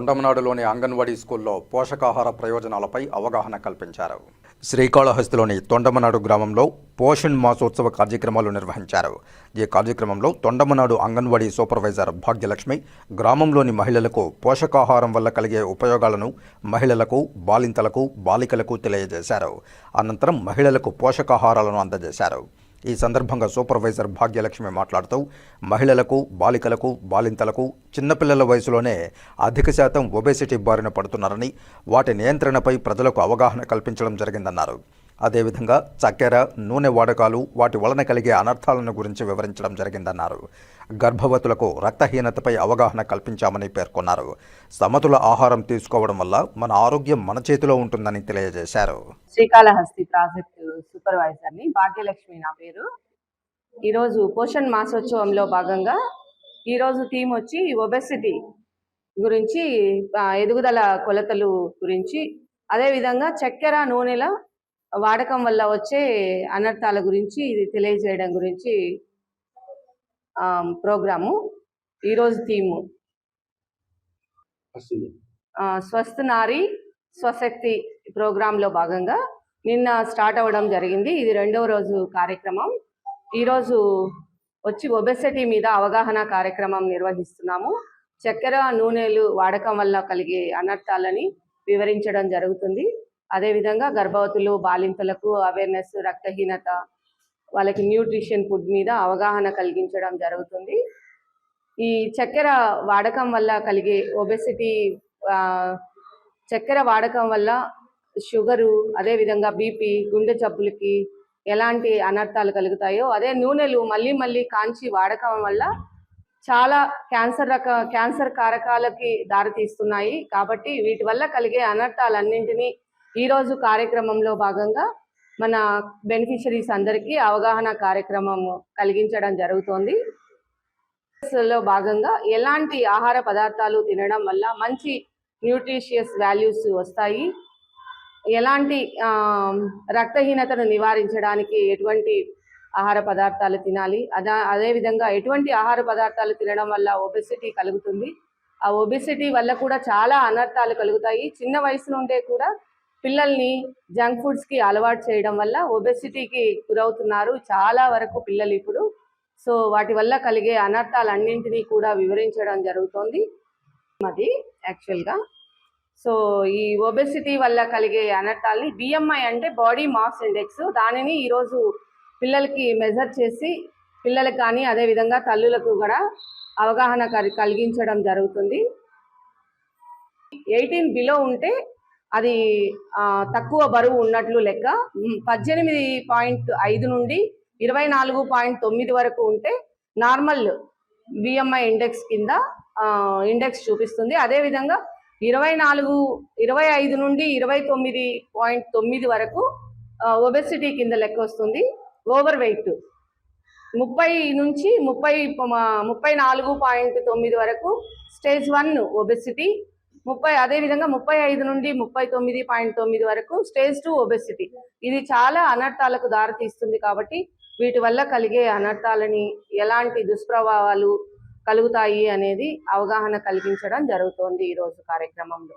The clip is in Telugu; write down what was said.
తొండమనాడులోని అంగన్వాడీ స్కూల్లో పోషకాహార ప్రయోజనాలపై అవగాహన కల్పించారు. శ్రీకాళహస్తిలోని తొండమనాడు గ్రామంలో పోషణ్ మాసోత్సవ కార్యక్రమాలు నిర్వహించారు. ఈ కార్యక్రమంలో తొండమనాడు అంగన్వాడీ సూపర్వైజర్ భాగ్యలక్ష్మి గ్రామంలోని మహిళలకు పోషకాహారం వల్ల కలిగే ఉపయోగాలను మహిళలకు బాలింతలకు బాలికలకు తెలియజేశారు. అనంతరం మహిళలకు పోషకాహారాలను అందజేశారు. ఈ సందర్భంగా సూపర్వైజర్ భాగ్యలక్ష్మి మాట్లాడుతూ మహిళలకు బాలికలకు బాలింతలకు చిన్నపిల్లల వయసులోనే అధిక శాతం ఒబేసిటీ బారిన పడుతున్నారని వాటి నియంత్రణపై ప్రజలకు అవగాహన కల్పించడం జరిగిందన్నారు. అదేవిధంగా చక్కెర నూనె వాడకాలు వాటి వలన కలిగే అనర్థాలను గురించి వివరించడం జరిగిందన్నారు. గర్భవతులకు రక్తహీనతపై అవగాహన కల్పించామని పేర్కొన్నారు. సమతుల ఆహారం తీసుకోవడం వల్ల మన ఆరోగ్యం మన చేతిలో ఉంటుందని తెలియజేశారు. శ్రీకాళహస్తి ప్రాజెక్టు సూపర్వైజర్ని భాగ్యలక్ష్మి నా పేరు. ఈరోజు పోషణ్ మాసోత్సవంలో భాగంగా ఈరోజు థీమ్ వచ్చి ఒబెసిటీ గురించి ఎదుగుదల కొలతలు గురించి అదేవిధంగా చక్కెర నూనెల వాడకం వల్ల వచ్చే అనర్థాల గురించి ఇది తెలియజేయడం గురించి ప్రోగ్రాము. ఈరోజు థీము. స్వస్థ నారి స్వశక్తి ప్రోగ్రాంలో భాగంగా నిన్న స్టార్ట్ అవ్వడం జరిగింది. ఇది రెండవ రోజు కార్యక్రమం. ఈరోజు వచ్చి ఒబెసిటీ మీద అవగాహన కార్యక్రమం నిర్వహిస్తున్నాము. చక్కెర నూనెలు వాడకం వల్ల కలిగే అనర్థాలని వివరించడం జరుగుతుంది. అదేవిధంగా గర్భవతులు బాలింతలకు అవేర్నెస్ రక్తహీనత వాళ్ళకి న్యూట్రిషన్ ఫుడ్ మీద అవగాహన కలిగించడం జరుగుతుంది. ఈ చక్కెర వాడకం వల్ల కలిగే ఒబెసిటీ చక్కెర వాడకం వల్ల షుగరు అదేవిధంగా బీపీ గుండె జబ్బులకి ఎలాంటి అనర్థాలు కలుగుతాయో అదే నూనెలు మళ్ళీ మళ్ళీ కాంచి వాడకం వల్ల చాలా క్యాన్సర్ రక క్యాన్సర్ కారకాలకి దారితీస్తున్నాయి. కాబట్టి వీటి వల్ల కలిగే అనర్థాలన్నింటినీ ఈరోజు కార్యక్రమంలో భాగంగా మన బెనిఫిషరీస్ అందరికీ అవగాహన కార్యక్రమం కలిగించడం జరుగుతోంది. లో భాగంగా ఎలాంటి ఆహార పదార్థాలు తినడం వల్ల మంచి న్యూట్రిషియస్ వాల్యూస్ వస్తాయి? ఎలాంటి రక్తహీనతను నివారించడానికి ఎటువంటి ఆహార పదార్థాలు తినాలి? అదా అదేవిధంగా ఎటువంటి ఆహార పదార్థాలు తినడం వల్ల ఒబెసిటీ కలుగుతుంది? ఆ ఒబెసిటీ వల్ల కూడా చాలా అనర్థాలు కలుగుతాయి. చిన్న వయసు నుండే కూడా పిల్లల్ని జంక్ ఫుడ్స్కి అలవాటు చేయడం వల్ల ఒబెసిటీకి గురవుతున్నారు చాలా వరకు పిల్లలు ఇప్పుడు. సో వాటి వల్ల కలిగే అనర్థాలన్నింటినీ కూడా వివరించడం జరుగుతోంది. అది యాక్చువల్గా సో ఈ ఒబెసిటీ వల్ల కలిగే అనర్థాలని బిఎంఐ అంటే బాడీ మాస్ ఇండెక్స్ దానిని ఈరోజు పిల్లలకి మెజర్ చేసి పిల్లలకు కానీ అదేవిధంగా తల్లులకు కూడా అవగాహన కలిగించడం జరుగుతుంది. ఎయిటీన్ బిలో ఉంటే అది తక్కువ బరువు ఉన్నట్లు లెక్క. పద్దెనిమిది పాయింట్ ఐదు నుండి ఇరవై నాలుగు పాయింట్ తొమ్మిది వరకు ఉంటే నార్మల్ బిఎంఐ ఇండెక్స్ కింద ఇండెక్స్ చూపిస్తుంది. అదేవిధంగా ఇరవై నాలుగు ఇరవై ఐదు నుండి ఇరవై తొమ్మిది పాయింట్ తొమ్మిది వరకు ఒబెసిటీ కింద లెక్క వస్తుంది. ఓవర్ వెయిట్ ముప్పై నుంచి ముప్పై ముప్పై నాలుగు పాయింట్ తొమ్మిది వరకు స్టేజ్ వన్ ఒబెసిటీ ముప్పై అదేవిధంగా ముప్పై ఐదు నుండి ముప్పై తొమ్మిది పాయింట్ తొమ్మిది వరకు స్టేజ్ టూ ఒబెసిటీ. ఇది చాలా అనర్థాలకు దారితీస్తుంది కాబట్టి వీటి వల్ల కలిగే అనర్థాలని ఎలాంటి దుష్ప్రభావాలు కలుగుతాయి అనేది అవగాహన కల్పించడం జరుగుతోంది ఈరోజు కార్యక్రమంలో.